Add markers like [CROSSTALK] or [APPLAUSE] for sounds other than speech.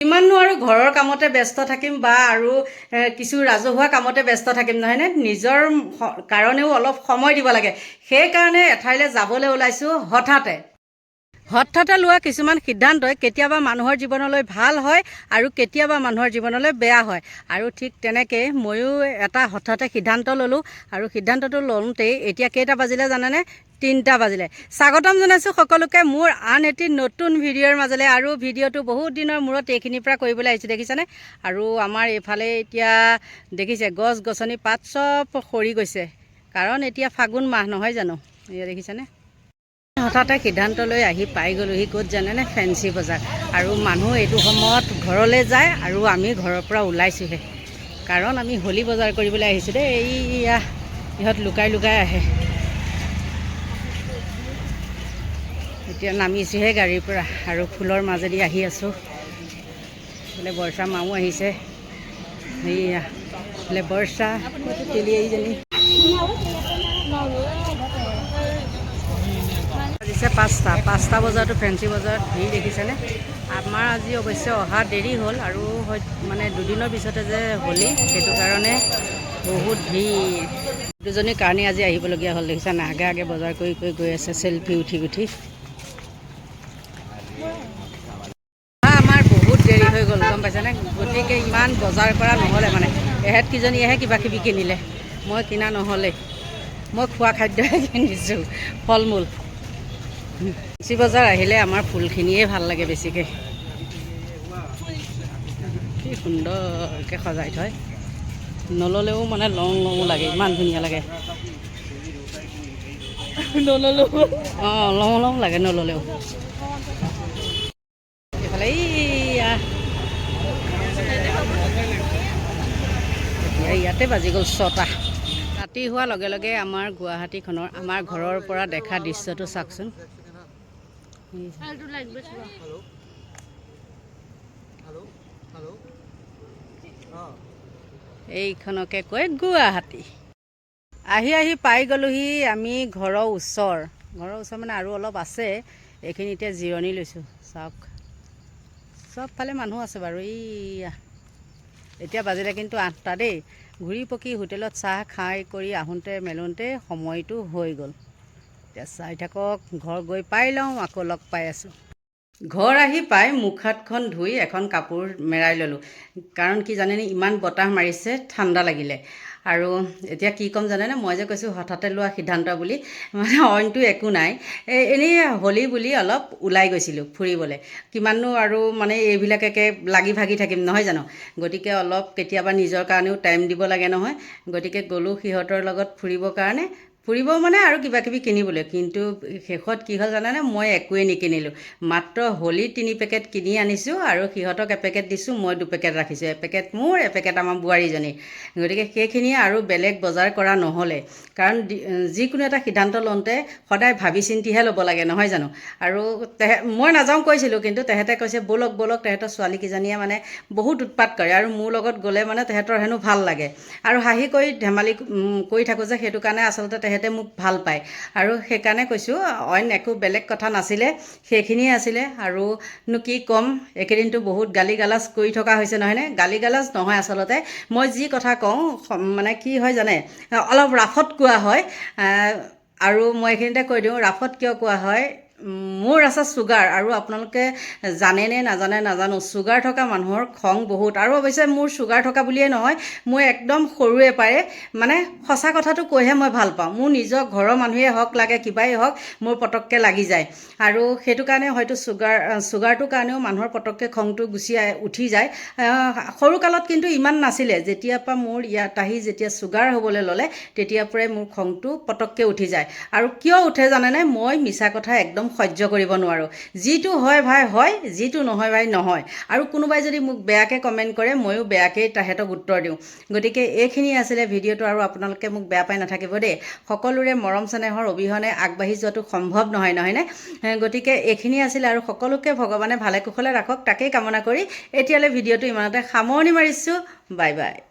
কিমাননো আৰু ঘৰৰ কামতে ব্যস্ত থাকিম বা আৰু কিছু ৰাজহুৱা কামতে ব্যস্ত থাকিম নহয়নে নিজৰ কাৰণেও অলপ সময় দিব লাগে। সেইকাৰণে এঠাইলৈ যাবলৈ ওলাইছোঁ হঠাতে। হঠাতে লোৱা কিছুমান সিদ্ধান্তই কেতিয়াবা মানুহৰ জীৱনলৈ ভাল হয় আৰু কেতিয়াবা মানুহৰ জীৱনলৈ বেয়া হয়। আৰু ঠিক তেনেকৈ ময়ো এটা হঠাতে সিদ্ধান্ত ল'লোঁ আৰু সিদ্ধান্তটো লওঁতেই এতিয়া কেইটা বাজিলে জানেনে? তিনিটা বাজিলে। স্বাগতম জনাইছোঁ সকলোকে মোৰ আন এটি নতুন ভিডিঅ'ৰ মাজলৈ আৰু ভিডিঅ'টো বহুত দিনৰ মূৰত এইখিনিৰ পৰা কৰিবলৈ আহিছোঁ দেখিছেনে? আৰু আমাৰ এইফালে এতিয়া দেখিছে গছ গছনি পাত চব সৰি গৈছে। কাৰণ এতিয়া ফাগুন মাহ নহয় জানো? এয়া দেখিছেনে? হঠাতে সিদ্ধান্ত লৈ আহি পাই গ'লোহি ক'ত জানেনে? ফেঞ্চি বজাৰ। আৰু মানুহ এইটো সময়ত ঘৰলৈ যায় আৰু আমি ঘৰৰ পৰা ওলাইছোঁহে। কাৰণ আমি হোলী বজাৰ কৰিবলৈ আহিছোঁ দেই। এইয়া ইহঁত লুকাই লুকাই আহে। এতিয়া নামিছোঁহে গাড়ীৰ পৰা আৰু ফুলৰ মাজেদি আহি আছোঁ। বোলে বৰ্ষা মাও আহিছে। এইয়া বোলে বৰ্ষা তেলি এইজনী। বাজিছে পাঁচটা। পাঁচটা বজাতো ফেঞ্চি বজাৰত ভিৰ দেখিছেনে? আমাৰ আজি অৱশ্যে অহা দেৰি হ'ল আৰু মানে দুদিনৰ পিছতে যে হোলী সেইটো কাৰণে বহুত ভিৰ। দুজনী কাৰণে আজি আহিবলগীয়া হ'ল দেখিছেনে আগে আগে বজাৰ কৰি কৰি গৈ আছে চেল্ফি উঠি উঠি। আমাৰ বহুত দেৰি হৈ গ'ল গম পাইছেনে? গতিকে ইমান বজাৰ কৰা নহ'লে মানে। এহেঁত কিজনীয়েহে কিবা কিবি কিনিলে। মই কিনা নহ'লে মই খোৱা খাদ্যহে [LAUGHS] কিনিছোঁ ফল মূল ফেঞ্চি বজাৰ আহিলে আমাৰ ফুলখিনিয়ে ভাল লাগে বেছিকৈ। কি সুন্দৰকৈ সজাই থয়। নল'লেও মানে লওঁ লওঁ লাগে ইমান ধুনীয়া লাগে। নল'লেও। অঁ লওঁ লওঁ লাগে নল'লেও। এইফালে ইয়াতে বাজি গ'ল ছটা। ৰাতি হোৱাৰ লগে লগে আমাৰ গুৱাহাটীখনৰ আমাৰ ঘৰৰ পৰা দেখা দৃশ্যটো চাওকচোন। এইখনকে কয় গুৱাহাটী। আহি আহি পাই গ'লোহি আমি ঘৰৰ ওচৰ। ঘৰৰ ওচৰ মানে আৰু অলপ আছে এইখিনিতে জিৰণি লৈছোঁ চাওক। চবফালে মানুহ আছে বাৰু এইয়া। এতিয়া বাজিলে কিন্তু আঠটা দেই। ঘূৰি পকি হোটেলত চাহ খাই কৰি আহোঁতে মেলোঁতে সময়টো হৈ গ'ল। এতিয়া চাই থাকক ঘৰ গৈ পাই লওঁ আকৌ লগ পাই আছোঁ। ঘৰ আহি পাই মুখ হাতখন ধুই এখন কাপোৰ মেৰাই ল'লোঁ। কাৰণ কি জানেনে ইমান বতাহ মাৰিছে ঠাণ্ডা লাগিলে। আৰু এতিয়া কি ক'ম জানেনে মই যে কৈছোঁ হঠাতে লোৱা সিদ্ধান্ত বুলি মানে অইনটো একো নাই। এই এনেই হোলী বুলি অলপ ওলাই গৈছিলোঁ ফুৰিবলৈ। কিমাননো আৰু মানে এইবিলাকেকে লাগি ভাগি থাকিম নহয় জানো? গতিকে অলপ কেতিয়াবা নিজৰ কাৰণেও টাইম দিব লাগে নহয়। গতিকে গ'লোঁ সিহঁতৰ লগত ফুৰিবৰ কাৰণে ফুৰিব মানে আৰু কিবা কিবি কিনিবলৈ। কিন্তু শেষত কি হ'ল জানানে? মই একোৱেই নিকিনিলোঁ। মাত্ৰ হোলী তিনি পেকেট কিনি আনিছোঁ আৰু সিহঁতক এপেকেট দিছোঁ মই দুপেকেট ৰাখিছোঁ। এপেকেট মোৰ এপেকেট আমাৰ বোৱাৰীজনী গতিকে সেইখিনিয়ে আৰু বেলেগ বজাৰ কৰা নহ'লে। কাৰণ যিকোনো এটা সিদ্ধান্ত লওঁতে সদায় ভাবি চিন্তিহে ল'ব লাগে নহয় জানো? আৰু তেহে মই নাযাওঁ কৈছিলোঁ কিন্তু তেহেঁতে কৈছে ব'লক ব'লক তেহেঁতৰ ছোৱালীকেইজনীয়ে মানে বহুত উৎপাত কৰে আৰু মোৰ লগত গ'লে মানে তেহেঁতৰ হেনো ভাল লাগে। আৰু হাঁহি কৰি ধেমালি কৰি থাকোঁ যে সেইটো কাৰণে আচলতে তেহেঁতে মোক ভাল পায়। আৰু সেইকাৰণে কৈছোঁ অইন একো বেলেগ কথা নাছিলে সেইখিনিয়ে আছিলে। আৰুনো কি ক'ম এইকেইদিনটো বহুত গালি গালাজ কৰি থকা হৈছে নহয়নে? গালি গালাজ নহয় আচলতে। মই যি কথা কওঁ মানে কি হয় জানে? অলপ ৰাফত কোৱা হয় আৰু মই এইখিনিতে কৈ দিওঁ ৰাফত কিয় কোৱা হয়? মোৰ আছে চুগাৰ আৰু আপোনালোকে জানেনে নাজানে নাজানো চুগাৰ থকা মানুহৰ খং বহুত। আৰু অৱশ্যে মোৰ চুগাৰ থকা বুলিয়ে নহয় মই একদম সৰুৰে পৰাই মানে সঁচা কথাটো কৈহে মই ভাল পাওঁ। মোৰ নিজৰ ঘৰৰ মানুহেই হওক লাগে কিবাই হওক মোৰ পটককৈ লাগি যায়। আৰু সেইটো কাৰণে হয়তো চুগাৰ চুগাৰটোৰ কাৰণেও মানুহৰ পটককৈ খংটো গুচি উঠি যায়। সৰুকালত কিন্তু ইমান নাছিলে। যেতিয়াৰ পৰা মোৰ ইয়াত আহি যেতিয়া চুগাৰ হ'বলৈ ল'লে তেতিয়াৰ পৰাই মোৰ খংটো পটককৈ উঠি যায়। আৰু কিয় উঠে জানেনে? মই মিছা কথা একদম সহ্য কৰিব নোৱাৰোঁ। যিটো হয় ভাই, হয়, যিটো নহয় ভাই, নহয়। আৰু কোনোবাই যদি মোক বেয়াকৈ কমেণ্ট কৰে, ময়ো বেয়াকেই তাহাঁতক উত্তৰ দিওঁ। গতিকে এইখিনি আছিলে ভিডিঅ'টো আৰু আপোনালোকে মোক বেয়া পাই নাথাকিব দেই। সকলোৰে মৰম চেনেহৰ অবিহনে আগবাঢ়ি যোৱাটো সম্ভৱ নহয় নহয়নে গতিকে এইখিনি আছিলে আৰু সকলোকে ভগৱানে ভালে কুশলে ৰাখক, তাকেই কামনা কৰি এতিয়ালৈ ভিডিঅ'টো ইমানতে সামৰণি মাৰিছোঁ। Bye bye.